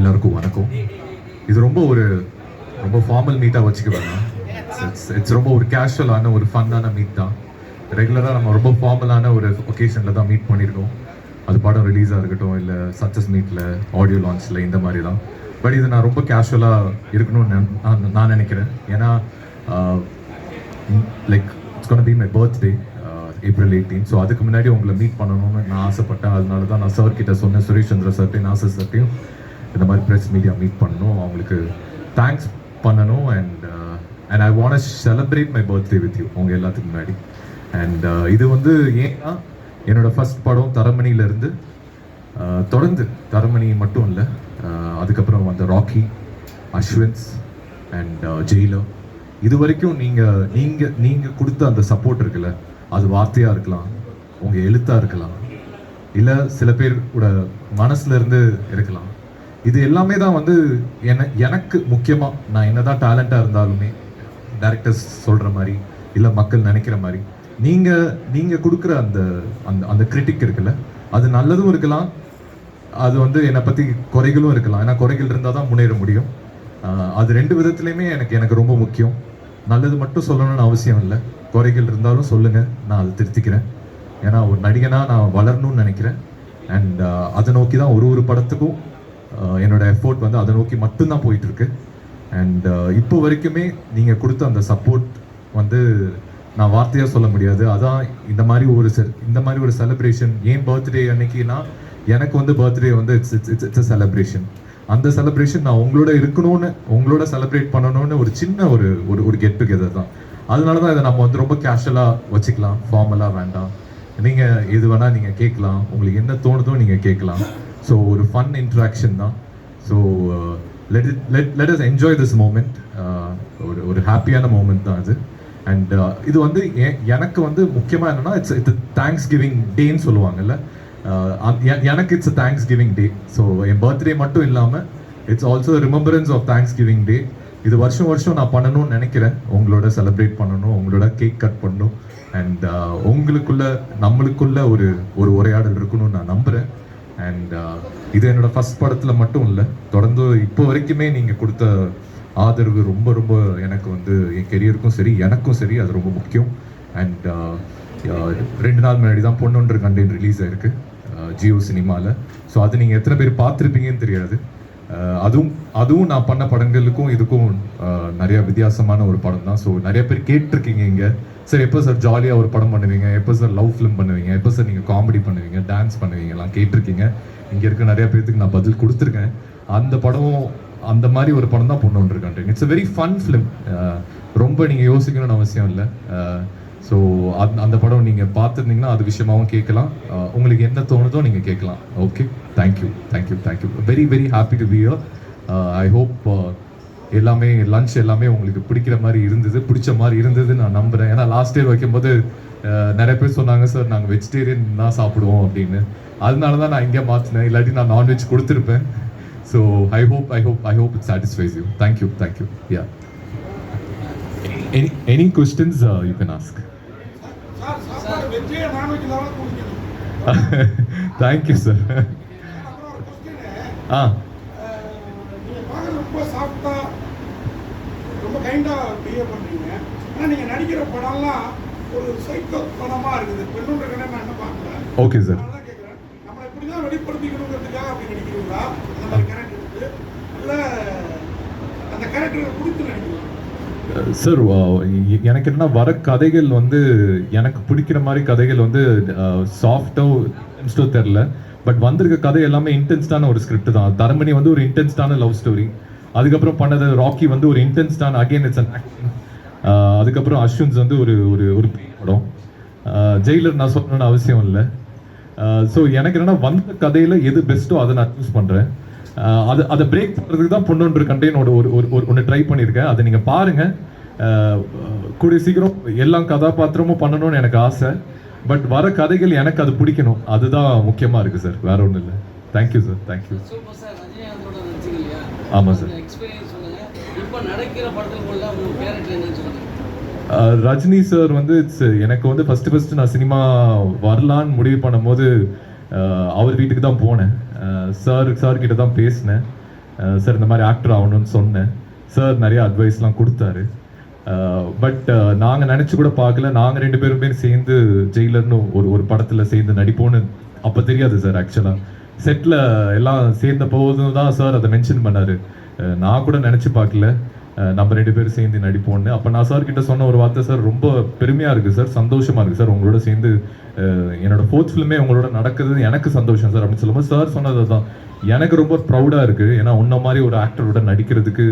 எல்லாருக்கும் வணக்கம். இது ரொம்ப ஒரு ரொம்ப ஃபார்மல் மீட்டாக வச்சுக்க வேணாம் இட்ஸ் இட்ஸ் ரொம்ப ஒரு கேஷுவலான ஒரு ஃபன்னான மீட் தான். ரெகுலராக நம்ம ரொம்ப ஃபார்மலான ஒரு ஒகேஷனில் தான் மீட் பண்ணியிருக்கோம் அது படம் ரிலீஸாக இருக்கட்டும் இல்லை சக்ஸஸ் மீட்டில் ஆடியோ லான்ச்சில் இந்த மாதிரி தான் பட் இது நான் ரொம்ப கேஷுவலாக இருக்கணும்னு நான் நான் நான் நினைக்கிறேன். ஏன்னா like it's gonna be my birthday April eighteen so அதுக்கு முன்னாடி உங்களை மீட் பண்ணணும்னு நான் ஆசைப்பட்டேன். அதனால தான் நான் சார் கிட்ட சொன்னேன். சுரேஷ் சந்திர சார்ட்டையும் நாசர் சார்ட்டையும் இந்த மாதிரி ப்ரெஸ் மீடியா மீட் பண்ணணும். அவங்களுக்கு தேங்க்ஸ் பண்ணணும். And and I want celebrate my birthday with you உங்கள் எல்லாத்துக்கு முன்னாடி. அண்ட் uh, இது வந்து ஏன்னா என்னோட ஃபர்ஸ்ட் படம் தரமணியிலேருந்து தொடர்ந்து தரமணி மட்டும் இல்லை அதுக்கப்புறம் வந்த rakhi Aswins and uh, Jailer இது வரைக்கும் நீங்கள் நீங்கள் நீங்கள் கொடுத்த அந்த சப்போர்ட் இருக்குல்ல அது வார்த்தையாக இருக்கலாம் உங்கள் எழுத்தாக இருக்கலாம் இல்லை சில பேரோட கூட இருந்து இருக்கலாம். இது எல்லாமே தான் வந்து என எனக்கு முக்கியமாக நான் என்னதான் டேலண்டாக இருந்தாலுமே டேரக்டர்ஸ் சொல்கிற மாதிரி இல்லை மக்கள் நினைக்கிற மாதிரி நீங்கள் நீங்கள் கொடுக்குற அந்த அந்த அந்த கிரிட்டிக் இருக்குல்ல அது நல்லதும் இருக்கலாம். அது வந்து என்னை பற்றி குறைகளும் இருக்கலாம். ஏன்னா குறைகள் இருந்தால் தான் முன்னேற முடியும். அது ரெண்டு விதத்துலையுமே எனக்கு எனக்கு ரொம்ப முக்கியம். நல்லது மட்டும் சொல்லணும்னு அவசியம் இல்லை. குறைகள் இருந்தாலும் சொல்லுங்கள் நான் அதை திருத்திக்கிறேன். ஏன்னா ஒரு நடிகனாக நான் வளரணும்னு நினைக்கிறேன். அண்ட் அதை நோக்கி தான் ஒரு ஒரு படத்துக்கும் என்னோட எஃபோர்ட் வந்து அதை நோக்கி மட்டும்தான் போயிட்டுருக்கு. அண்ட் இப்போ வரைக்குமே நீங்கள் கொடுத்த அந்த சப்போர்ட் வந்து நான் வார்த்தையாக சொல்ல முடியாது. அதான் இந்த மாதிரி ஒரு செ- இந்த மாதிரி ஒரு செலிப்ரேஷன் ஏன் பர்த்டே அன்னைக்குன்னா எனக்கு வந்து பர்த்டே வந்து it's it's it's it's celebration அந்த செலிப்ரேஷன் நான் உங்களோட இருக்கணும்னு உங்களோட செலிப்ரேட் பண்ணணும்னு ஒரு சின்ன ஒரு ஒரு ஒரு கெட் டுகெதர் தான். அதனால தான் இதை நம்ம வந்து ரொம்ப கேஷுவலாக வச்சுக்கலாம். ஃபார்மலாக வேண்டாம். நீங்கள் எது வேணால் நீங்கள் கேட்கலாம். உங்களுக்கு என்ன தோணுதோ நீங்கள் கேட்கலாம். ஸோ ஒரு ஃபன் இன்ட்ராக்ஷன் தான். So let it let let us enjoy this moment ஒரு ஒரு ஹாப்பியான மூமெண்ட் தான் அது. அண்ட் uh, இது வந்து எனக்கு வந்து முக்கியமாக என்னென்னா இட்ஸ் இட்ஸ் தேங்க்ஸ் கிவிங் டேன்னு சொல்லுவாங்கல்ல. Uh, எனக்கு it's thanks giving day so என் பர்த்டே மட்டும் இல்லாமல் it's also remembrance of Thanksgiving Day இது வருஷம் வருஷம் நான் பண்ணணும்னு நினைக்கிறேன். உங்களோட செலிப்ரேட் பண்ணணும் உங்களோட கேக் கட் பண்ணணும். அண்ட் uh, உங்களுக்குள்ள நம்மளுக்குள்ள ஒரு ஒரு உரையாடல் இருக்கணும்னு நான் நம்புகிறேன் அண்ட் uh, இது என்னோட ஃபர்ஸ்ட் படத்தில் மட்டும் இல்லை. தொடர்ந்து இப்போ வரைக்குமே நீங்கள் கொடுத்த ஆதரவு ரொம்ப ரொம்ப எனக்கு வந்து என் கெரியருக்கும் சரி எனக்கும் சரி அது ரொம்ப முக்கியம். அண்ட் uh, ரெண்டு நாள் முன்னாடி தான் பொண்ணுன்ற கண்டென்ட் ரிலீஸ் ஆயிருக்கு. ஜியோ சினிமாவில் ஸோ அது நீங்கள் எத்தனை பேர் பார்த்துருப்பீங்கன்னு தெரியாது. அதுவும் அதுவும் நான் பண்ண படங்களுக்கும் இதுக்கும் நிறைய வித்தியாசமான ஒரு படம் தான். ஸோ நிறைய பேர் கேட்டிருக்கீங்க இங்கே. சார் எப்போ சார் ஜாலியாக ஒரு படம் பண்ணுவீங்க? எப்போ சார் லவ் ஃபிலிம் பண்ணுவீங்க? எப்போ சார் நீங்கள் காமெடி பண்ணுவீங்க? டான்ஸ் பண்ணுவீங்கலாம் கேட்டிருக்கீங்க. இங்கே இருக்க நிறைய பேர்த்துக்கு நான் பதில் கொடுத்துருக்கேன். அந்த படமும் அந்த மாதிரி ஒரு படம் தான் பொண்ணு ஒன்று இருக்கேன் it's a very fun film ரொம்ப நீங்கள் யோசிக்கணும்னு அவசியம் இல்லை. ஸோ அந் அந்த படம் நீங்கள் பார்த்துருந்தீங்கன்னா அது விஷயமாவும் கேட்கலாம். உங்களுக்கு என்ன தோணுதோ நீங்கள் கேட்கலாம். Okay thank you thank you thank you very very happy to be I hope எல்லாமே லன்ச் எல்லாமே உங்களுக்கு பிடிக்கிற மாதிரி இருந்தது. பிடிச்ச மாதிரி இருந்தது நான் நம்புகிறேன் ஏன்னா லாஸ்ட் இயர் வைக்கும்போது நிறைய பேர் சொன்னாங்க சார் நாங்கள் வெஜிடேரியன் தான் சாப்பிடுவோம் அப்படின்னு. அதனால தான் நான் இங்கே மாற்றினேன் இல்லாட்டி நான் நான்வெஜ் கொடுத்துருப்பேன். So I hope I hope I hope it satisfies you thank you thank you yeah any any questions you can can ask. சாப்பாடு வெஜ்ஜே நான்வெஜ் இல்லாமல் தேங்க்யூ சார் ஆ நீங்கள் ரொம்ப சாஃப்டாக ரொம்ப கைண்டாக பிஹேவ் பண்ணுறீங்க ஆனால் நீங்கள் நடிக்கிற படம்லாம் ஒரு சைக்கோ படமாக இருக்குது பெண்ணுன்ற கடை நான் என்ன பார்க்கல ஓகே சார் கேட்குறேன் நம்மளை இப்படி தான் வெளிப்படுத்திக்கணுங்கிறதுக்காக அப்படி நடிக்கிறீங்களா அந்த மாதிரி கேரக்டர் இல்லை அந்த கேரக்டரை கொடுத்து நடிக்கிறீங்களா சார் எனக்கு என்ன வர கதைகள் வந்து எனக்கு பிடிக்கிற மாதிரி கதைகள் வந்து சாஃப்டோ இன்ஸ்டோ தெரில. பட் வந்திருக்க கதை எல்லாமே இன்டென்ஸ்டான ஒரு ஸ்கிரிப்ட் தான். தரமணி வந்து ஒரு இன்டென்ஸ்டான லவ் ஸ்டோரி அதுக்கப்புறம் பண்ணது ராக்கி வந்து ஒரு இன்டென்ஸ்டான அகெயின் இட்ஸ் அன் ஆக்டிங் அதுக்கப்புறம் அஸ்வின்ஸ் வந்து ஒரு ஒரு ஒரு படம். ஜெயிலர் நான் சொல்லணும்னு அவசியம் இல்லை. ஸோ எனக்கு என்னென்னா வந்த கதையில் எது பெஸ்ட்டோ அதை நான் சூஸ் பண்ணுறேன் அது அதை பிரேக் பண்றதுக்கு தான் பொண்ணொன்று கண்டெய்னோட ஒரு ஒரு ஒரு ஒன்று ட்ரை பண்ணியிருக்கேன். அதை நீங்க பாருங்க. அஹ் கூடிய சீக்கிரம் எல்லா கதாபாத்திரமும் பண்ணணும்னு எனக்கு ஆசை. பட் வர கதைகள் எனக்கு அது பிடிக்கணும். அதுதான் முக்கியமா இருக்கு சார். வேற ஒன்றும் இல்லை. Thank you sir. Thank you superstar ரஜினிகாந்தோட நடிச்சிங்க இல்லையா? ஆமா சார். ரஜினி சார் வந்து இட்ஸ் எனக்கு வந்து ஃபர்ஸ்ட் ஃபர்ஸ்ட் நான் சினிமா வரலான்னு முடிவு பண்ணும்போது அவர் வீட்டுக்கு தான் போனேன். சார் சார் கிட்ட தான் பேசினேன். சார் இந்த மாதிரி ஆக்டர் ஆகணும்னு சொன்னேன். சார் நிறைய அட்வைஸ்லாம் கொடுத்தாரு. பட் நாங்கள் நினச்சி கூட பார்க்கல. நாங்கள் ரெண்டு பேருமே சேர்ந்து ஜெயிலர்னு ஒரு ஒரு படத்தில் சேர்ந்து நடிப்போன்னு அப்போ தெரியாது சார் ஆக்சுவலாக செட்டில் எல்லாம் சேர்ந்த போதும் தான் சார் அதை மென்ஷன் பண்ணார். நான் கூட நினச்சி பார்க்கல. நம்ம ரெண்டு பேரும் சேர்ந்து நடிப்போம்னு. அப்போ நான் சார் கிட்ட சொன்ன ஒரு வார்த்தை சார் ரொம்ப பெருமையாக இருக்குது சார் சந்தோஷமாக இருக்குது சார் உங்களோட சேர்ந்து என்னோட ஃபோர்த் ஃபிலிமே உங்களோட நடக்குது. எனக்கு சந்தோஷம் சார் அப்படின்னு சொல்லும்போது சார் சொன்னது தான் எனக்கு ரொம்ப ப்ரௌடாக இருக்குது ஏன்னா உன்ன மாதிரி ஒரு ஆக்டரோட நடிக்கிறதுக்கு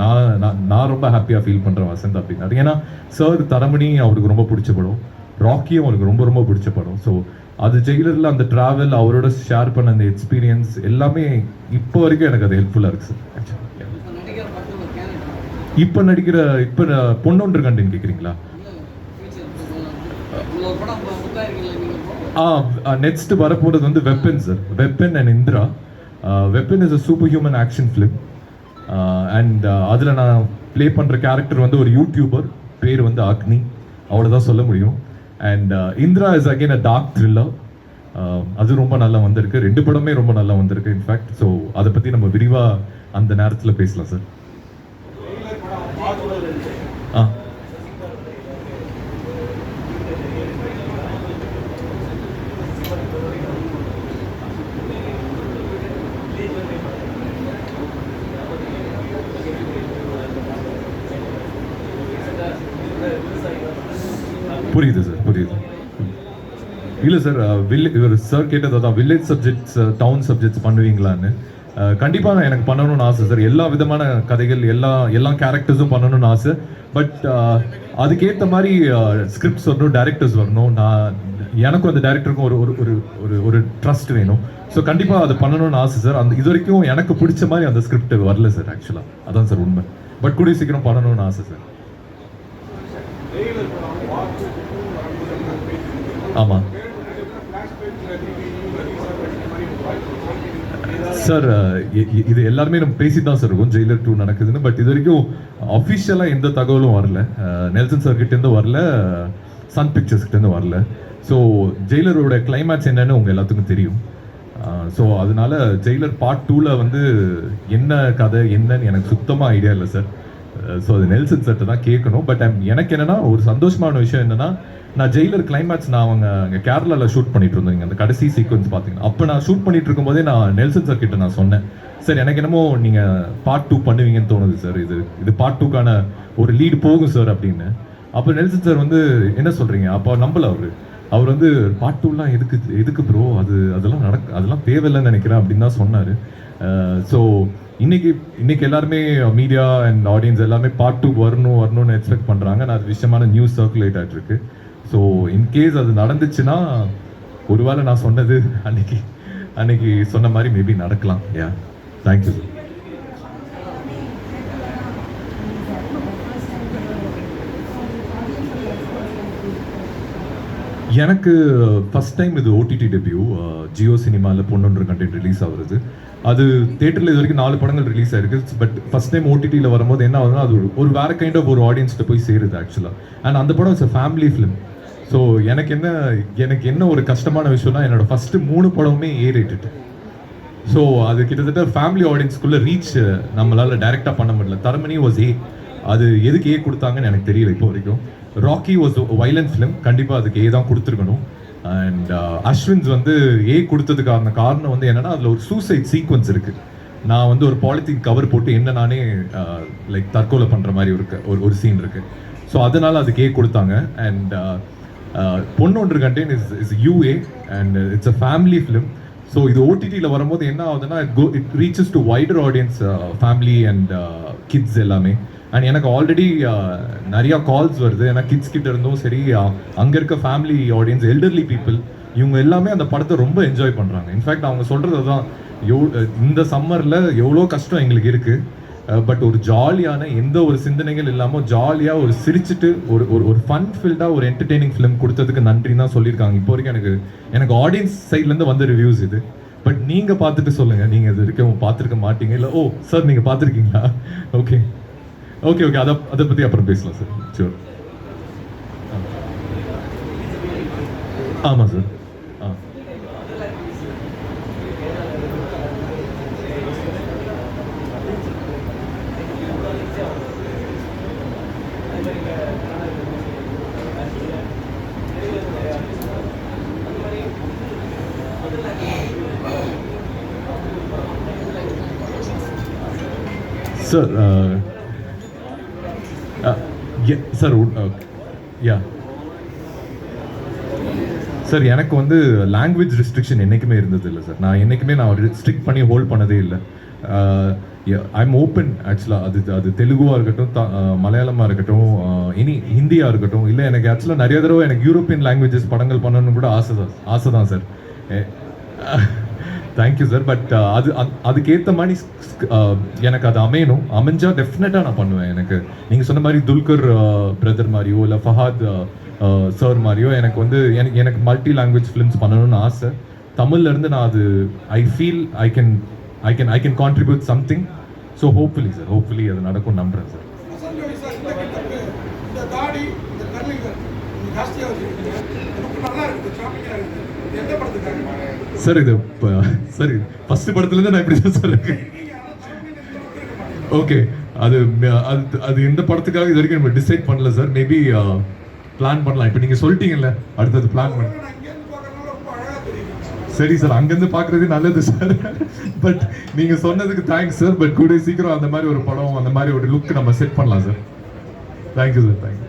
நான் நான் நான் ரொம்ப ஹாப்பியாக ஃபீல் பண்ணுறேன் வசந்த் அப்படின்னாரு ஏன்னா சார் தரமணி அவருக்கு ரொம்ப பிடிச்ச படம். ராக்கியும் அவருக்கு ரொம்ப ரொம்ப பிடிச்ச படம். ஸோ அது ஜெயிலரில் அந்த ட்ராவல் அவரோட ஷேர் பண்ண அந்த எக்ஸ்பீரியன்ஸ் எல்லாமே இப்போ வரைக்கும் எனக்கு அது ஹெல்ப்ஃபுல்லாக இருக்குது சார் ஆக்சுவலி இப்போ நடிக்கிற படத்தில் ஒரு கேரக்டர் இப்போ நடிக்கிற இப்போ பொண்ணொன்று கண்டுன்னு கேட்குறீங்களா ஆ நெக்ஸ்ட் வரப்போகிறது வந்து weapon sir weapon and Indira weapon is a superhuman action film and அதில் நான் ப்ளே பண்ணுற கேரக்டர் வந்து ஒரு யூடியூபர் பேர் வந்து அக்னி அவ்வளோதான் சொல்ல முடியும். And Indira is again a dark thriller அது ரொம்ப நல்லா வந்திருக்கு. ரெண்டு படமே ரொம்ப நல்லா வந்திருக்கு இன்ஃபேக்ட் ஸோ அதை பற்றி நம்ம விரிவாக அந்த நேரத்தில் பேசலாம் சார் ஆ புரியுது சார் புரியுது இல்லை சார் வில் uh, இவர் சார் கேட்டது தான் வில்லேஜ் சப்ஜெக்ட்ஸ் டவுன் சப்ஜெக்ட்ஸ் பண்ணுவீங்களான்னு. கண்டிப்பாக கண்டிப்பா எனக்கு பண்ணணும்னு ஆசை சார் எல்லா விதமான கதைகள் எல்லா எல்லா கேரக்டர்ஸும் பண்ணணும்னு ஆசை. பட் uh, அதுக்கேற்ற மாதிரி ஸ்கிரிப்ட்ஸ் வரணும் டேரக்டர்ஸ் வரணும். நான் எனக்கும் அந்த டேரக்டருக்கும் ஒரு ஒரு ஒரு ஒரு ஒரு ட்ரஸ்ட் வேணும். ஸோ கண்டிப்பாக அது பண்ணணும்னு ஆசை சார் அந்த இது வரைக்கும் எனக்கு பிடிச்ச மாதிரி அந்த ஸ்கிரிப்ட் வரல சார் ஆக்சுவலாக அதான் சார் உண்மை. பட் கூடிய சீக்கிரம் பண்ணணும்னு ஆசை சார் ஆமாம் சார் uh, இது எல்லாருமே நம்ம பேசி தான் சார் இருக்கும். ஜெயிலர் டூ நடக்குதுன்னு. பட் இது வரைக்கும் அஃபிஷியலாக எந்த தகவலும் வரல. Uh, நெல்சன் சார் கிட்டேருந்து வரல. சன் பிக்சர்ஸ் கிட்டேருந்து வரல. ஸோ ஜெயிலரோட கிளைமேக்ஸ் என்னன்னு உங்கள் எல்லாத்துக்கும் தெரியும். Uh, ஸோ அதனால ஜெயிலர் பார்ட் டூவில் வந்து என்ன கதை என்னன்னு எனக்கு சுத்தமாக ஐடியா இல்லை சார் ஸோ அது நெல்சன் சட்டை தான் கேட்கணும். பட் எனக்கு என்னன்னா ஒரு சந்தோஷமான விஷயம் என்னன்னா நான் ஜெயிலர் கிளைமேக்ஸ் நான் அவங்க அங்கே கேரளாவில் ஷூட் பண்ணிட்டு இருந்தேங்க. அந்த கடைசி சீக்வன்ஸ் பார்த்தீங்கன்னா அப்போ நான் ஷூட் பண்ணிட்டு இருக்கும்போதே நான் நெல்சன் சார் கிட்ட நான் சொன்னேன். சார் எனக்கு என்னமோ நீங்கள் பார்ட் டூ பண்ணுவீங்கன்னு தோணுது சார் இது இது பார்ட் டூக்கான ஒரு லீடு போகும் சார் அப்படின்னு. அப்போ நெல்சன் சார் வந்து என்ன சொல்கிறீங்க அப்போ நம்பல அவர். அவர் வந்து பார்ட் டூலாம் எதுக்கு எதுக்கு ப்ரோ அது அதெல்லாம் நடக்க அதெல்லாம் தேவையில்லைன்னு நினைக்கிறேன் அப்படின்னு தான் சொன்னார். ஸோ இன்னைக்கு இன்னைக்கு எல்லாருமே மீடியா அண்ட் ஆடியன்ஸ் எல்லாமே பார்ட் டூ வரணும் வரணும்னு எக்ஸ்பெக்ட் பண்ணுறாங்க நான் அது விஷயமான நியூஸ் சர்க்குலேட் ஆகிட்டு ஸோ இன்கேஸ் அது நடந்துச்சுன்னா ஒருவேளை நான் சொன்னது அன்னைக்கு அன்னைக்கு சொன்ன மாதிரி மேபி நடக்கலாம். யா தேங்க்யூ சார் எனக்கு ஃபர்ஸ்ட் டைம் இது ஓடிடி டெபியூ ஜியோ சினிமாவில் பொண்ணுன்ற கண்டென்ட் ரிலீஸ் ஆகுறது. அது தேட்டரில் இது வரைக்கும் நாலு படங்கள் ரிலீஸ் ஆயிருக்கு. பட் ஃபஸ்ட் டைம் ஓடிடியில் வரும்போது என்ன ஆகுதுன்னா அது ஒரு- ஒரு வேற கைண்ட் ஆஃப் ஒரு ஆடியன்ஸ்கிட்ட போய் சேருது ஆக்சுவலாக அண்ட் அந்த படம் இட்ஸ் ஃபேமிலி ஃபிலிம் ஸோ எனக்கு என்ன எனக்கு என்ன ஒரு கஷ்டமான விஷயம்னா என்னோட ஃபஸ்ட்டு மூணு படமுமே ஏ ரேட்டட் ஸோ அது கிட்டத்தட்ட ஃபேமிலி ஆடியன்ஸ்குள்ளே ரீச் நம்மளால் டேரெக்டாக பண்ண முடியல. தரமணி வாஸ் ஏ அது எதுக்கு ஏ கொடுத்தாங்கன்னு எனக்கு தெரியல இப்போ வரைக்கும். ராக்கி வாஸ் வைலன்ஸ் ஃபிலிம் கண்டிப்பாக அதுக்கு ஏ தான் கொடுத்துருக்கணும். அண்ட் அஸ்வின்ஸ் uh, வந்து ஏ கொடுத்ததுக்கான காரணம் வந்து என்னன்னா அதில் ஒரு சூசைட் சீக்வன்ஸ் இருக்குது நான் வந்து ஒரு பாலித்தீன் கவர் போட்டு என்ன நானே uh, லைக் தற்கொலை பண்ணுற மாதிரி இருக்கு ஒரு ஒரு சீன் இருக்கு. ஸோ அதனால அதுக்கு ஏ கொடுத்தாங்க. And uh, Ponnonru Kanden. Is is UA and it's a family film so இது ஓடிடியில் வரும்போது என்ன ஆகுதுன்னா it go it reaches to wider audience family and kids எல்லாமே. அண்ட் எனக்கு ஆல்ரெடி uh, நிறையா கால்ஸ் வருது. ஏன்னா கிட்ஸ் கிட்ட இருந்தும் சரி அங்கே இருக்க ஃபேமிலி ஆடியன்ஸ் எல்டர்லி பீப்புள் இவங்க எல்லாமே அந்த படத்தை ரொம்ப என்ஜாய் பண்ணுறாங்க இன்ஃபேக்ட் அவங்க சொல்கிறது தான் எவ் இந்த சம்மரில் எவ்வளோ கஷ்டம் எங்களுக்கு இருக்குது பட் ஒரு ஜாலியான எந்த ஒரு சிந்தனைகள் இல்லாமல் ஜாலியாக ஒரு சிரிச்சிட்டு ஒரு ஒரு ஒரு ஃபன் ஃபீல்டாக ஒரு என்டர்டெய்னிங் ஃபிலிம் கொடுத்ததுக்கு நன்றின்னு தான் சொல்லியிருக்காங்க. இப்போ வரைக்கும் எனக்கு எனக்கு ஆடியன்ஸ் சைட்லேருந்து வந்த ரிவ்யூஸ் இது. பட் நீங்கள் பார்த்துட்டு சொல்லுங்கள் நீங்கள் இது வரைக்கும் பார்த்துருக்க மாட்டீங்க. இல்லை ஓ சார் நீங்கள் பார்த்துருக்கீங்களா? ஓகே ஓகே ஓகே அதை அதை பற்றி அப்புறம் பேசலாம் சார் ஷூர் ஆமாம் sir sir sir yeah sir எனக்கு வந்து லாங்குவேஜ் ரெஸ்ட்ரிக்ஷன் என்றைக்குமே இருந்தது இல்லை சார் நான் என்றைக்குமே நான் ஸ்ட்ரிக்ட் பண்ணி ஹோல்ட் பண்ணதே இல்லை. ஐ எம் ஓப்பன் ஆக்சுவலாக அது அது தெலுங்குவாக இருக்கட்டும் த- uh, மலையாளமாக இருக்கட்டும் uh, இனி ஹிந்தியாக இருக்கட்டும் இல்லை எனக்கு ஆக்சுவலாக நிறைய தடவை எனக்கு யூரோப்பியன் லாங்குவேஜஸ் படங்கள் பண்ணணும்னு கூட ஆசை தான் ஆசை தான் சார் தேங்க்யூ சார் பட் அது அது- மாதிரி uh, எனக்கு அது அமையணும். அமைஞ்சா டெஃபினட்டாக நான் பண்ணுவேன் எனக்கு. நீங்கள் சொன்ன மாதிரி துல்கர் uh, பிரதர் மாதிரியோ இல்லை ஃபஹாத் uh, சார் மாதிரியோ எனக்கு வந்து எனக்கு எனக்கு மல்டி லாங்குவேஜ் ஃபிலிம்ஸ் பண்ணணும்னு ஆசை. தமிழ்ல இருந்து நான் அது I feel I can I can I can contribute something so hopefully sir hopefully அது நடக்கும். நம்புகிறேன் சார் ஜாஸ்தியாக நல்லா இருக்குது சார் இது சரி ஃபர்ஸ்ட் படத்துலேருந்து நான் இப்படி தான் சார் இருக்கேன் இந்த. ஓகே அது அது அது எந்த படத்துக்காக இது வரைக்கும் நம்ம டிசைட் பண்ணல சார். மேபி பிளான் பண்ணலாம். இப்போ நீங்கள் சொல்லிட்டீங்கல்ல அடுத்தது பிளான் பண்ண. சரி சார் அங்கேருந்து பார்க்குறதே நல்லது சார். பட் நீங்கள் சொன்னதுக்கு தேங்க்ஸ் சார். பட் கூடிய சீக்கிரம் அந்த மாதிரி ஒரு படம் அந்த மாதிரி ஒரு லுக் நம்ம செட் பண்ணலாம் சார். தேங்க்யூ சார் தேங்க்யூ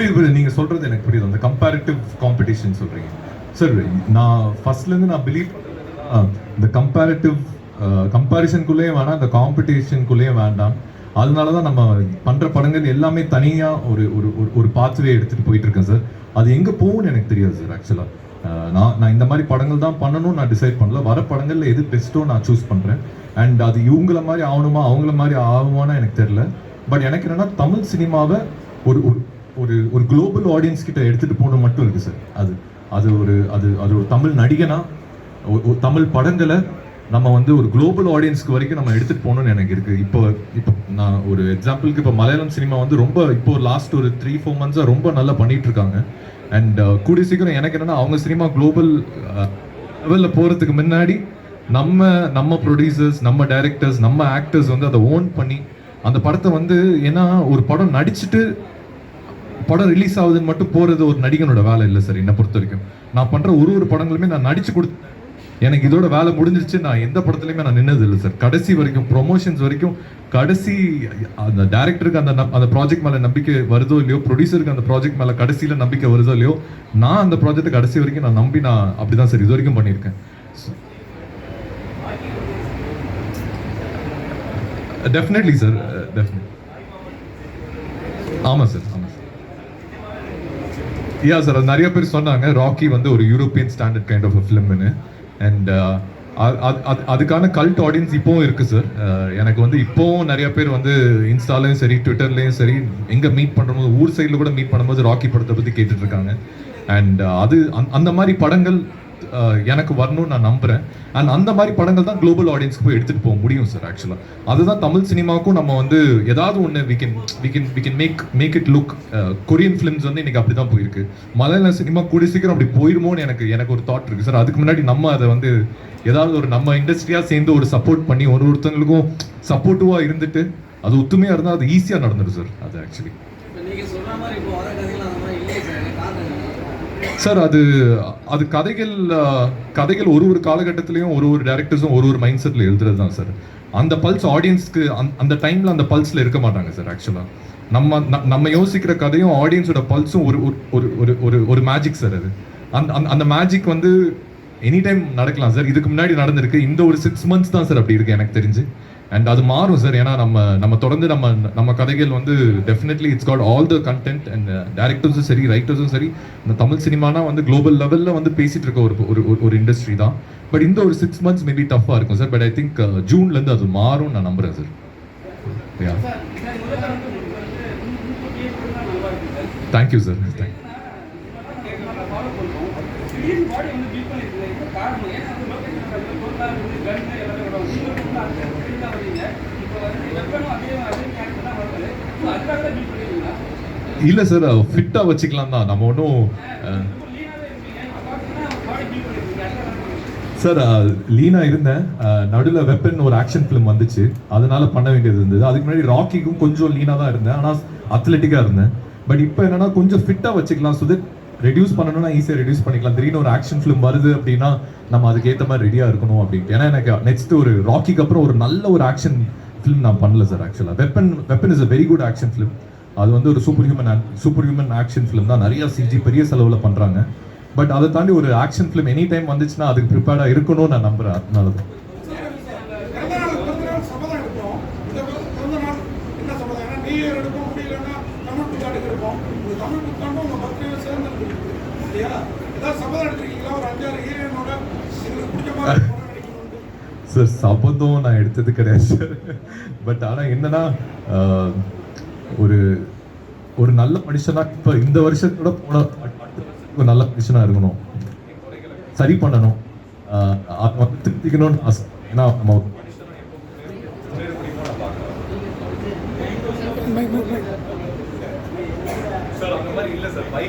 புரியுது புரியுது. நீங்கள் சொல்கிறது எனக்கு புரியுது. அந்த கம்பேரிட்டிவ் காம்படிஷன் சொல்கிறீங்க சார் நான் ஃபர்ஸ்ட்லேருந்து நான் பிலீவ் இந்த கம்பேரிட்டிவ் கம்பேரிசனுக்குள்ளேயே வேணாம் இந்த காம்படிஷனுக்குள்ளேயே வேண்டாம். அதனால தான் நம்ம பண்ணுற படங்கள் எல்லாமே தனியாக ஒரு ஒரு ஒரு- ஒரு பாத்வே எடுத்துகிட்டு போயிட்டு இருக்கேன் சார் அது எங்கே போகும்னு எனக்கு தெரியாது சார் ஆக்சுவலாக நான் நான் இந்த மாதிரி படங்கள் தான் பண்ணணும் நான் டிசைட் பண்ணல. வர படங்களில் எது பெஸ்ட்டோ நான் சூஸ் பண்ணுறேன் அண்ட் அது இவங்கள மாதிரி ஆகணுமா அவங்கள மாதிரி ஆகுமானா எனக்கு தெரியல. பட் எனக்கு என்னன்னா தமிழ் சினிமாவை ஒரு ஒரு ஒரு ஒரு குளோபல் ஆடியன்ஸ் கிட்ட எடுத்துட்டு போகணும் மட்டும் இருக்கு சார் அது அது ஒரு அது அது ஒரு தமிழ் நடிகனா ஒரு- தமிழ் படங்களை நம்ம வந்து ஒரு குளோபல் ஆடியன்ஸ்க்கு வரைக்கும் நம்ம எடுத்துட்டு போகணும்னு எனக்கு இருக்கு. இப்போ இப்போ நான் ஒரு எக்ஸாம்பிளுக்கு இப்போ மலையாளம் சினிமா வந்து ரொம்ப இப்போ லாஸ்ட் ஒரு த்ரீ ஃபோர் மந்த்ஸாக ரொம்ப நல்லா பண்ணிட்டு இருக்காங்க. அண்ட் uh, கூடிய சீக்கிரம் எனக்கு என்னன்னா அவங்க சினிமா குளோபல் லெவலில் போகிறதுக்கு முன்னாடி நம்ம நம்ம ப்ரொடியூசர்ஸ் நம்ம டைரக்டர்ஸ் நம்ம ஆக்டர்ஸ் வந்து அதை ஓன் பண்ணி அந்த படத்தை வந்து ஏன்னா ஒரு படம் நடிச்சுட்டு படம் ரிலீஸ் ஆகுதுன்னு மட்டும் போகிறது ஒரு நடிகனோட வேலை இல்லை சார் என்னை பொறுத்த வரைக்கும் நான் பண்ணுற ஒரு ஒரு படங்களுமே நான் நடிச்சு கொடுத்து எனக்கு இதோட வேலை முடிஞ்சிருச்சு. நான் எந்த படத்துலையுமே நான் நின்னது இல்லை சார் கடைசி வரைக்கும் ப்ரொமோஷன்ஸ் வரைக்கும் கடைசி அந்த டேரக்டருக்கு அந்த அந்த ப்ராஜெக்ட் மேலே நம்பிக்கை வருதோ இல்லையோ ப்ரொடியூசருக்கு அந்த ப்ராஜெக்ட் மேலே கடைசியில் நம்பிக்கை வருதோ இல்லையோ நான் அந்த ப்ராஜெக்ட் கடைசி வரைக்கும் நான் நம்பி நான் அப்படிதான் சார் இது வரைக்கும் பண்ணியிருக்கேன். டெஃபினெட்லி சார் டெஃபினெட் ஆமாம் சார் ஆமாம் சார் யா சார் அது நிறைய பேர் சொன்னாங்க ராக்கி வந்து ஒரு யூரோப்பியன் ஸ்டாண்டர்ட் கைண்ட் ஆஃப் ஃபிலிம்னு அண்ட் அதுக்கான கல்ட் ஆடியன்ஸ் இப்போவும் இருக்கு சார் uh, எனக்கு வந்து இப்போவும் நிறைய பேர் வந்து இன்ஸ்டாலையும் சரி ட்விட்டர்லையும் சரி எங்க மீட் பண்ணும்போது ஊர் சைடில் கூட மீட் பண்ணும்போது ராக்கி படத்தை பத்தி கேட்டுட்டு இருக்காங்க. அண்ட் uh, அது அந்த- அந்த மாதிரி படங்கள் எனக்கு வரணும்னு நான் நம்புறேன். அண்ட் அந்த மாதிரி படங்கள் தான் குளோபல் ஆடியன்ஸ்க்கு போய் எடுத்துகிட்டு போக முடியும் சார் ஆக்சுவலாக அதுதான் தமிழ் சினிமாவுக்கும் நம்ம வந்து ஏதாவது ஒன்று we can we can we can make make it look Korean films வந்து இன்னைக்கு அப்படி தான் போயிருக்கு. மலையாள சினிமா கூடிய சீக்கிரம் அப்படி போயிருமோன்னு எனக்கு எனக்கு ஒரு தாட் இருக்கு சார் அதுக்கு முன்னாடி நம்ம அதை வந்து ஏதாவது ஒரு நம்ம இண்டஸ்ட்ரியாக சேர்ந்து ஒரு சப்போர்ட் பண்ணி ஒரு ஒருத்தவங்களுக்கும் சப்போர்ட்டிவாக இருந்துட்டு அது ஒத்துமையாக இருந்தால் அது ஈஸியாக நடந்துடும் சார் அது ஆக்சுவலி நீங்கள் சொன்ன மாதிரி இப்போ வர கதைகள் அந்த மாதிரி இல்லையே சார் எனக்கு காரணம் என்ன? சார் அது அது கதைகள் கதைகள் ஒரு ஒரு காலகட்டத்திலையும் ஒரு ஒரு டேரக்டர்ஸும் ஒரு ஒரு மைண்ட் செட்டில் எழுதுறது தான் சார். அந்த பல்ஸ் ஆடியன்ஸ்க்கு அந்த டைமில் அந்த பல்ஸில் இருக்க மாட்டாங்க சார் ஆக்சுவலாக நம்ம நம்ம யோசிக்கிற கதையும் ஆடியன்ஸோட பல்ஸும் ஒரு ஒரு- ஒரு ஒரு ஒரு ஒரு மேஜிக் சார் அது. அந்த- அந்த மேஜிக் வந்து எனி டைம் நடக்கலாம் சார். இதுக்கு முன்னாடி நடந்திருக்கு. இந்த ஒரு சிக்ஸ் மந்த்ஸ் தான் சார் அப்படி இருக்கு எனக்கு தெரிஞ்சு. அண்ட் அது மாறும் சார் ஏன்னா நம்ம நம்ம தொடர்ந்து நம்ம நம்ம கதைகள் வந்து definitely it's got all the content and டேரக்டர்ஸும் சரி ரைட்டர்ஸும் சரி இந்த தமிழ் சினிமானா வந்து குளோபல் லெவலில் வந்து பேசிகிட்டு இருக்க ஒரு ஒரு ஒரு- இண்டஸ்ட்ரி தான். பட் இந்த ஒரு சிக்ஸ் மந்த்ஸ் மேபி டஃப்பாக இருக்கும் சார் பட் ஐ திங்க் ஜூன்லேருந்து அது மாறும் நான் நம்புகிறேன் sir thank you sir thank இல்லை சார் ஃபிட்டாக வச்சுக்கலாம் தான். நம்ம ஒன்றும் சார் லீனா இருந்தேன். நடுவில் வெப்பன் ஒரு ஆக்ஷன் ஃபிலிம் வந்துச்சு. அதனால பண்ண வேண்டியது இருந்தது. அதுக்கு முன்னாடி ராக்கிக்கும் கொஞ்சம் லீனா தான் இருந்தேன். ஆனால் அத்லெட்டிக்காக இருந்தேன். பட் இப்போ என்னன்னா கொஞ்சம் ஃபிட்டாக வச்சுக்கலாம். ஸோ தட் ரெடியூஸ் பண்ணணும்னா ஈஸியாக ரெடியூஸ் பண்ணிக்கலாம். திடீர்னு ஒரு ஆக்ஷன் ஃபிலிம் வருது அப்படின்னா நம்ம அதுக்கேற்ற மாதிரி ரெடியாக இருக்கணும் அப்படின்ட்டு. ஏன்னா எனக்கு நெக்ஸ்ட் ஒரு ராக்கிக்கு அப்புறம் ஒரு நல்ல ஒரு ஆக்ஷன் ஃபிலிம் நான் பண்ணல சார் ஆக்சுவலாக weapon weapon is a very good action film அது வந்து ஒரு super human super human action film தான். நிறைய சிஜி பெரிய செலவில் பண்ணுறாங்க பட் அதை தாண்டி ஒரு ஆக்ஷன் ஃபிலிம் எனி டைம் வந்துச்சுன்னா அதுக்கு ப்ரிப்பேர்டாக இருக்கணும்னு நான் நம்புறேன். அதனால தான். தமிழ் நாள் பிறந்த நாள் சேர்ந்து இல்லையா ஏதாவது சபதம் எடுத்துருக்கீங்க என்ன சபதம் ஏன்னா நியூ இயர் எடுப்போம் முடியலன்னா தமிழ் புத்தாண்டுக்கு எடுப்போம் இந்த தமிழ் புத்தாண்டும் உங்க பர்த்டே சேர்ந்து இருக்குது இல்லையா ஏதாவது சபதம் எடுத்திருக்கீங்களா ஒரு அஞ்சாறு ஹீரோயினோட எங்களுக்கு பிடிச்ச மாதிரி படம் நடிக்கணும்னு சார் சபதம் நான் எடுத்தது கிடையாது சார் பட் ஆனால் என்னன்னா ஒரு ஒரு நல்ல மனுஷனா இப்போ இந்த வருஷத்தோட போன ஒரு நல்ல மனுஷனாக இருக்கணும். சரி பண்ணணும். ஆஹ், அதை வந்து திருத்திக்கணும்னு ஆசை. ஏன்னா நம்ம சார் அந்த மாதிரி இல்லை சார் மாதிரி.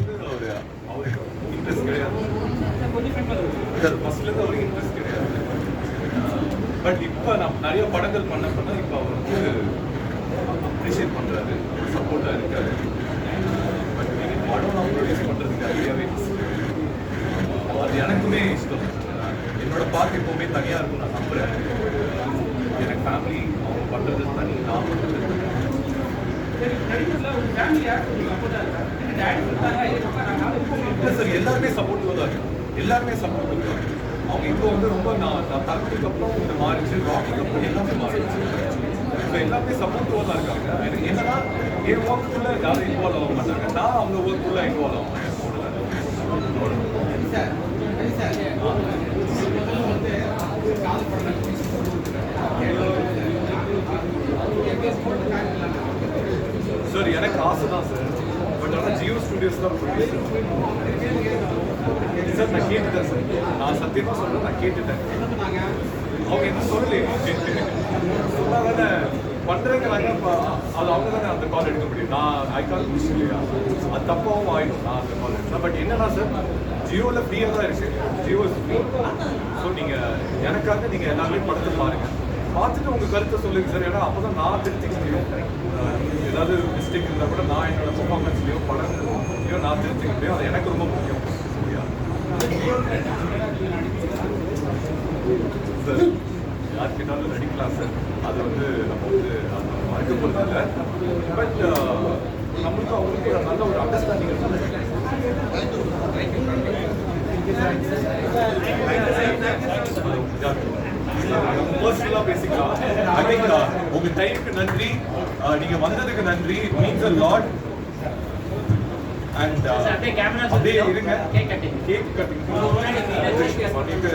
நிறைய படங்கள் பண்ண பண்ண இப்போ அவர் வந்து அப்ரிஷியேட் பண்றாரு சப்போர்ட்டா இருக்காரு. பட் நீங்க படம் நான் ப்ரொடியூஸ் பண்றதுக்கு ஐடியாவே அது எனக்குமே இஷ்டம். என்னோட பார்க்க எப்பவுமே தனியா இருக்கும் நான் நம்புறேன். எனக்கு ஃபேமிலி அவங்க பண்றது தனி நான் பண்றது இல்லை சார் எல்லாருமே சப்போர்ட்டிவாக தான் இருக்காங்க. எல்லாருமே சப்போர்ட் தான் அவங்க இப்போ வந்து ரொம்ப நான் நான் தரத்துக்கு அப்புறம் இந்த மாறிச்சு ராக்கிக்கு அப்புறம் எல்லாமே மாறிச்சு இப்போ எல்லாமே சப்போர்ட்டிவாக தான் இருக்காங்க. எனக்கு என்னன்னா என் ஒர்க்குள்ள யாரும் இன்வால்வ் ஆக மாட்டாங்க. நான் அவங்க ஒர்க்குள்ள இன்வால்வ் ஆகும் சார் எனக்கு ஆசை தான் சார் பட் ஆனால் ஜியோ ஸ்டுடியோஸ் தான் சார் நான் கேட்டுட்டேன் சார் நான் சத்தியமாக சொல்கிறேன் நான் கேட்டுட்டேன் அவங்க என்ன சொல்லலையே சொன்னால் தானே பண்ணுறேங்கிறாங்க இப்போ அது அவங்க தானே அந்த கால் எடுக்க முடியும் நான் ஐ கால் மிஸ் இல்லையா அது தப்பாகவும் ஆயிடும் நான் அந்த கால் எடுத்தேன் பட் என்னன்னா சார் ஜியோவில் ஃப்ரீயாக தான் இருக்குது ஜியோ இஸ் ஃப்ரீ ஸோ நீங்கள் எனக்காக நீங்கள் எல்லாமே படத்தை பாருங்கள் பார்த்துட்டு உங்கள் கருத்தை சொல்லுங்க சார் ஏன்னா அப்போ தான் நான் தெரிஞ்சுக்க முடியும் ஏதாவது மிஸ்டேக் இருந்தால் கூட நான் என்னோட பர்ஃபார்மன்ஸ்லையோ படங்களையோ நான் திருத்திக்க முடியும் அது எனக்கு ரொம்ப முக்கியம் சார் யார் கேட்டாலும் நடிக்கலாம் சார் அது வந்து நம்ம வந்து அது போகிறதில்ல பட் நம்மளுக்கும் அவங்களுக்கு ஒரு நல்ல ஒரு அண்டர்ஸ்டாண்டிங் பர்சனலாக பேசிக்கலாம் ஐ திங்க் உங்கள் டைமுக்கு நன்றி நீங்கள் வந்ததுக்கு நன்றி மீன்ஸ் அ லாட் அண்ட் அப்படியே camera அப்படியே சுத்திடும். இருங்க Cake cutting. கேக் கட்டிங் பண்ணிட்டு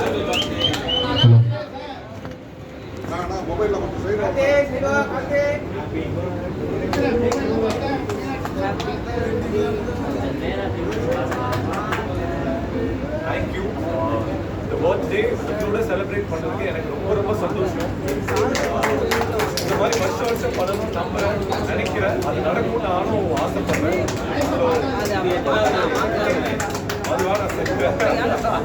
ஹலோ நான் நான் மொபைலில் கொஞ்சம் செய்கிறேன் தேங்க்யூ இந்த பர்த்டே உங்களோட செலிப்ரேட் பண்ணுறதுக்கு எனக்கு ரொம்ப ரொம்ப சந்தோஷம். இந்த மாதிரி வருஷம் வருஷம் பண்ணணும் நம்புறேன் நினைக்கிறேன் அது நடக்கும் நானும் ஆசைப்படுறேன். So, அது நான் சார்